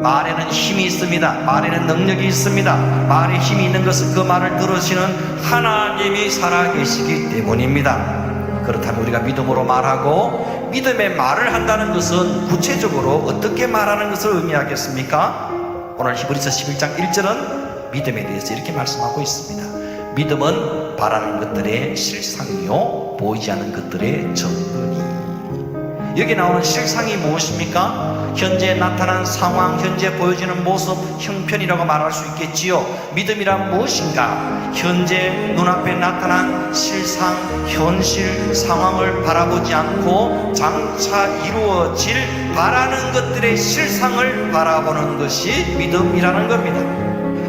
말에는 힘이 있습니다. 말에는 능력이 있습니다. 말에 힘이 있는 것은 그 말을 들으시는 하나님이 살아계시기 때문입니다. 그렇다면 우리가 믿음으로 말하고 믿음의 말을 한다는 것은 구체적으로 어떻게 말하는 것을 의미하겠습니까? 오늘 히브리서 11장 1절은 믿음에 대해서 이렇게 말씀하고 있습니다. 믿음은 바라는 것들의 실상이요 보이지 않는 것들의 정근이 여기 나오는 실상이 무엇입니까? 현재 나타난 상황, 현재 보여지는 모습, 형편이라고 말할 수 있겠지요. 믿음이란 무엇인가? 현재 눈앞에 나타난 실상, 현실, 상황을 바라보지 않고 장차 이루어질 바라는 것들의 실상을 바라보는 것이 믿음이라는 겁니다.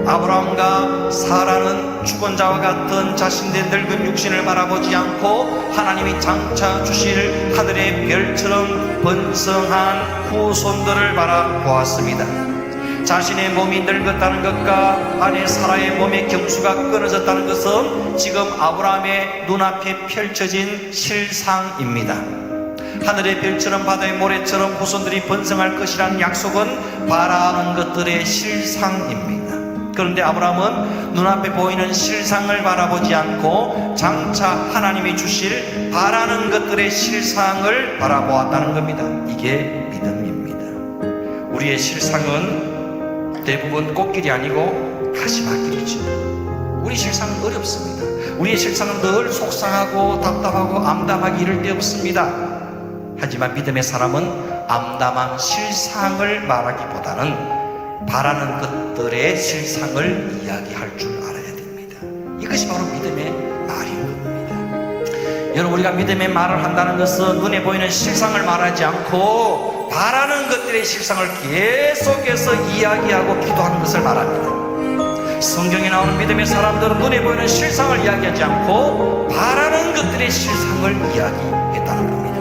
아브라함과 사라는 죽은 자와 같은 자신의 늙은 육신을 바라보지 않고 하나님이 장차 주실 하늘의 별처럼 번성한 후손들을 바라보았습니다. 자신의 몸이 늙었다는 것과 아내 사라의 몸의 경수가 끊어졌다는 것은 지금 아브라함의 눈앞에 펼쳐진 실상입니다. 하늘의 별처럼 바다의 모래처럼 후손들이 번성할 것이라는 약속은 바라는 것들의 실상입니다. 그런데 아브라함은 눈앞에 보이는 실상을 바라보지 않고 장차 하나님이 주실 바라는 것들의 실상을 바라보았다는 겁니다. 이게 믿음입니다. 우리의 실상은 대부분 꽃길이 아니고 가시밭길이죠. 우리 실상은 어렵습니다. 우리의 실상은 늘 속상하고 답답하고 암담하기 이를 데 없습니다. 하지만 믿음의 사람은 암담한 실상을 말하기보다는 바라는 것들의 실상을 이야기할 줄 알아야 됩니다. 이것이 바로 믿음의 말인 겁니다. 여러분 우리가 믿음의 말을 한다는 것은 눈에 보이는 실상을 말하지 않고 바라는 것들의 실상을 계속해서 이야기하고 기도하는 것을 말합니다. 성경에 나오는 믿음의 사람들은 눈에 보이는 실상을 이야기하지 않고 바라는 것들의 실상을 이야기했다는 겁니다.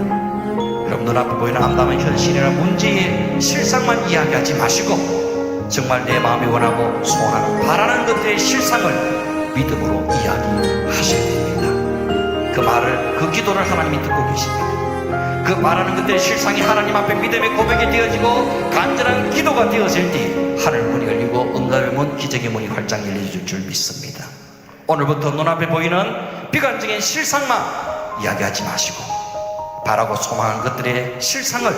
여러분 눈앞에 보이는 암담한 현실이나 문제의 실상만 이야기하지 마시고 정말 내 마음이 원하고 소원하는 바라는 것들의 실상을 믿음으로 이야기하셔야 됩니다. 그 말을 그 기도를 하나님이 듣고 계십니다. 그 말하는 것들의 실상이 하나님 앞에 믿음의 고백이 되어지고 간절한 기도가 되어질 때 하늘 문이 열리고 응답의 문, 기적의 문이 활짝 열려질 줄 믿습니다. 오늘부터 눈앞에 보이는 비관적인 실상만 이야기하지 마시고 바라고 소망하는 것들의 실상을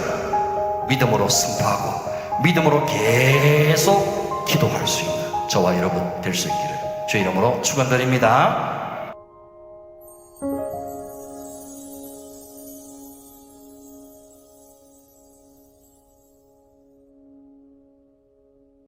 믿음으로 선포하고 믿음으로 계속 기도할 수 있는 저와 여러분 될 수 있기를 주 이름으로 축원드립니다.